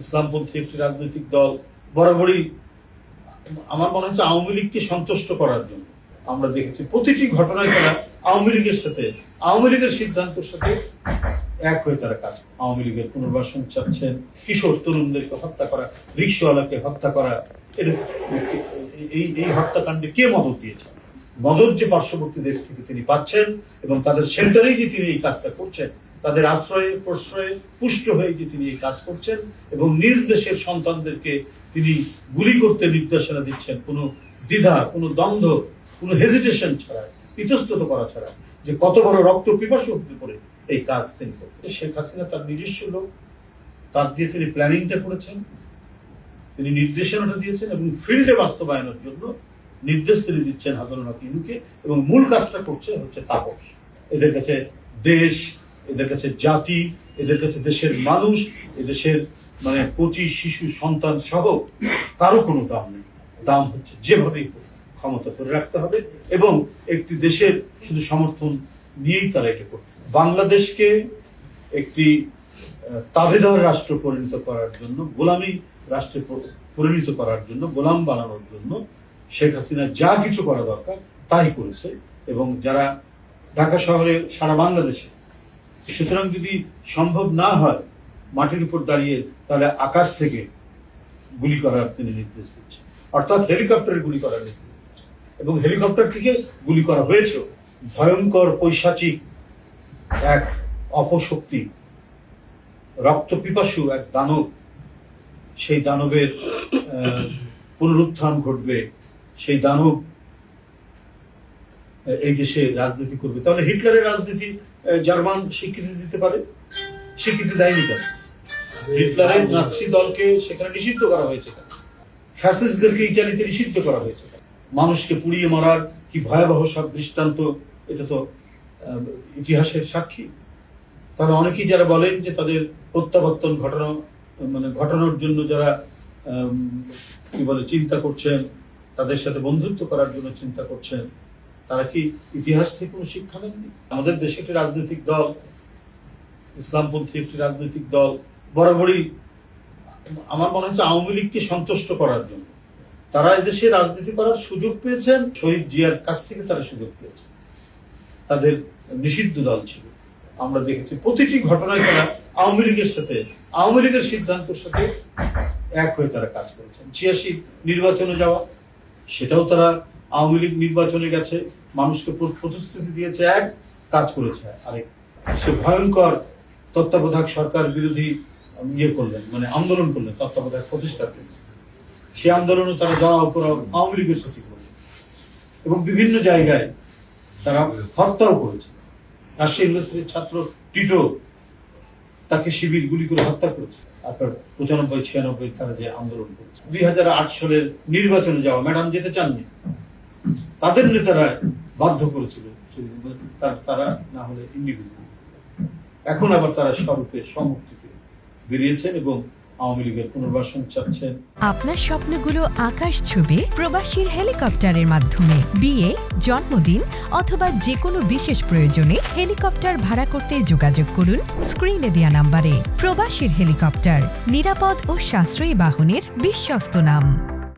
ইসলামপন্থী একটি রাজনৈতিক দল, বরাবরই আমার মনে হচ্ছে আওয়ামী লীগকে সন্তুষ্ট করার জন্য। আমরা দেখেছি প্রতিটি ঘটনায় তারা আওয়ামী লীগের সাথে, আওয়ামী লীগের সিদ্ধান্তের সাথে এক হয়ে তারা কাজ আওয়ামী লীগের পুনর্বাসন চাচ্ছেন কিশোর তরুণদেরকে হত্যা করা, রিক্সাওয়ালাকে হত্যা করা এই এই হত্যাকাণ্ডে কে মদত দিয়েছেন মদত যে পার্শ্ববর্তী দেশ থেকে তিনি পাচ্ছেন এবং তাদের সেন্টারেই যে তিনি এই কাজটা করছেন তাদের আশ্রয়ে, প্রশ্রয়ে পুষ্ট হয়ে গিয়ে তিনি এই কাজ করছেন এবং নিজ দেশের সন্তানদেরকে তিনি গুলি করতে নির্দেশনা দিচ্ছেন। কোনো দ্বিধা, কোনো দ্বন্দ্ব, কোনো হেজিটেশন ছাড়া, ইতস্তত করা ছাড়া যে কত বড় রক্ত পিপাসু হতে পারে এই কাজ তিনি করতেন শেখ হাসিনা তার নিজস্ব লোক, তার দিয়ে তিনি প্ল্যানিংটা করেছেন, তিনি নির্দেশনাটা দিয়েছেন এবং ফিল্ডে বাস্তবায়নের জন্য নির্দেশ তিনি দিচ্ছেন হাজারুল ইনুকে এবং মূল কাজটা করছে হচ্ছে তাপস। এদের কাছে দেশ এদের কাছে জাতি, এদের কাছে দেশের মানুষ, এদেশের মানে পঁচিশ শিশু সন্তান সহ কারও কোনো দাম নেই। দাম হচ্ছে যেভাবেই ক্ষমতা ধরে রাখতে হবে এবং একটি দেশের শুধু সমর্থন নিয়েই তারা এটা করবে। বাংলাদেশকে একটি তাবেদার রাষ্ট্র পরিণত করার জন্য, গোলামী রাষ্ট্রে পরিণত করার জন্য, গোলাম বানানোর জন্য শেখ হাসিনা যা কিছু করা দরকার তাই করেছে এবং যারা ঢাকা শহরে সারা বাংলাদেশে সুতরাং যদি সম্ভব না হয় মাটির উপর দাঁড়িয়ে, তাহলে আকাশ থেকে গুলি করার তিনি নির্দেশ দিচ্ছেন। অর্থাৎ হেলিকপ্টারে গুলি করার নির্দেশ এবং হেলিকপ্টার থেকে গুলি করা হয়েছে ভয়ঙ্কর পৈশাচিক এক অপশক্তি, রক্ত পিপাসু এক দানব। সেই দানবের পুনরুত্থান ঘটবে। সেই দানব এই দেশে রাজনীতি করবে। তাহলে হিটলারের রাজনীতি জার্মান স্বীকৃতি দিতে পারে? স্বীকৃতি দেয়নি কেন? হিটলারের নাৎসি দলকে সেখানে নিষিদ্ধ করা হয়েছে ফ্যাসিস্টদেরকে ইটালিতে নিষিদ্ধ করা হয়েছে মানুষকে পুড়িয়ে মারার কি ভয়াবহ সব দৃষ্টান্ত এটা তো ইতিহাসের সাক্ষী। তারা অনেকেই যারা বলেন যে তাদের প্রত্যাবর্তন ঘটানো মানে ঘটানোর জন্য যারা কি বলে চিন্তা করছেন তাদের সাথে বন্ধুত্ব করার জন্য চিন্তা করছেন তারা কি ইতিহাস থেকে কোনো শিক্ষা নেননি? আমাদের দেশে একটি রাজনৈতিক দল, ইসলামপন্থী একটি রাজনৈতিক দল, বরাবরই আমার মনে হচ্ছে আওয়ামী লীগকে সন্তুষ্ট করার জন্য। তারা এদেশে রাজনীতি করার সুযোগ পেয়েছেন, শহীদ জিয়ার কাছ থেকে তারা সুযোগ পেয়েছেন। তাদের নিষিদ্ধ দল ছিল। আমরা দেখেছি প্রতিটি ঘটনায় তারা আওয়ামী লীগের সাথে, আওয়ামী লীগের সিদ্ধান্তের সাথে এক হয়ে তারা কাজ করেছেন। ছিয়াশি নির্বাচনে যাওয়া, সেটাও তারা আওয়ামী লীগ নির্বাচনে গেছে মানুষকে প্রতিশ্রুতি দিয়েছে এক, কাজ করেছে আরেক। সে ভয়ঙ্কর তত্ত্বাবধায়ক সরকার বিরোধী ইয়ে করলেন মানে আন্দোলন করলেন, তত্ত্বাবধায়ক প্রতিষ্ঠার জন্য। সে আন্দোলনে তারা যাওয়া উপর আওয়ামী লীগের সাথে করলেন এবং বিভিন্ন জায়গায় তারা হত্যাও করেছে। রাজশাহী ইউনিভার্সিটির ছাত্র টিটো তাকে শিবির গুলি করে হত্যা করেছে। আপনার পঁচানব্বই, ছিয়ানব্বই তারা যে আন্দোলন করেছে। দুই হাজার আট সালের নির্বাচনে যাওয়া, ম্যাডাম যেতে চাননি? তাদের নেতারা বাধ্য করেছিল তারা না হলে ইন্ডিভিজুয়াল এখন আবার তারা স্বরূপে সমুক্তিতে বেরিয়েছেন এবং আপনার স্বপ্নগুলো আকাশ ছুবে প্রবাসীর হেলিকপ্টারের মাধ্যমে। বিয়ে, জন্মদিন অথবা যে কোনো বিশেষ প্রয়োজনে হেলিকপ্টার ভাড়া করতে যোগাযোগ করুন স্ক্রিনে দেওয়া নাম্বারে। প্রবাসীর হেলিকপ্টার, নিরাপদ ও সাশ্রয়ী বাহনের বিশ্বস্ত নাম।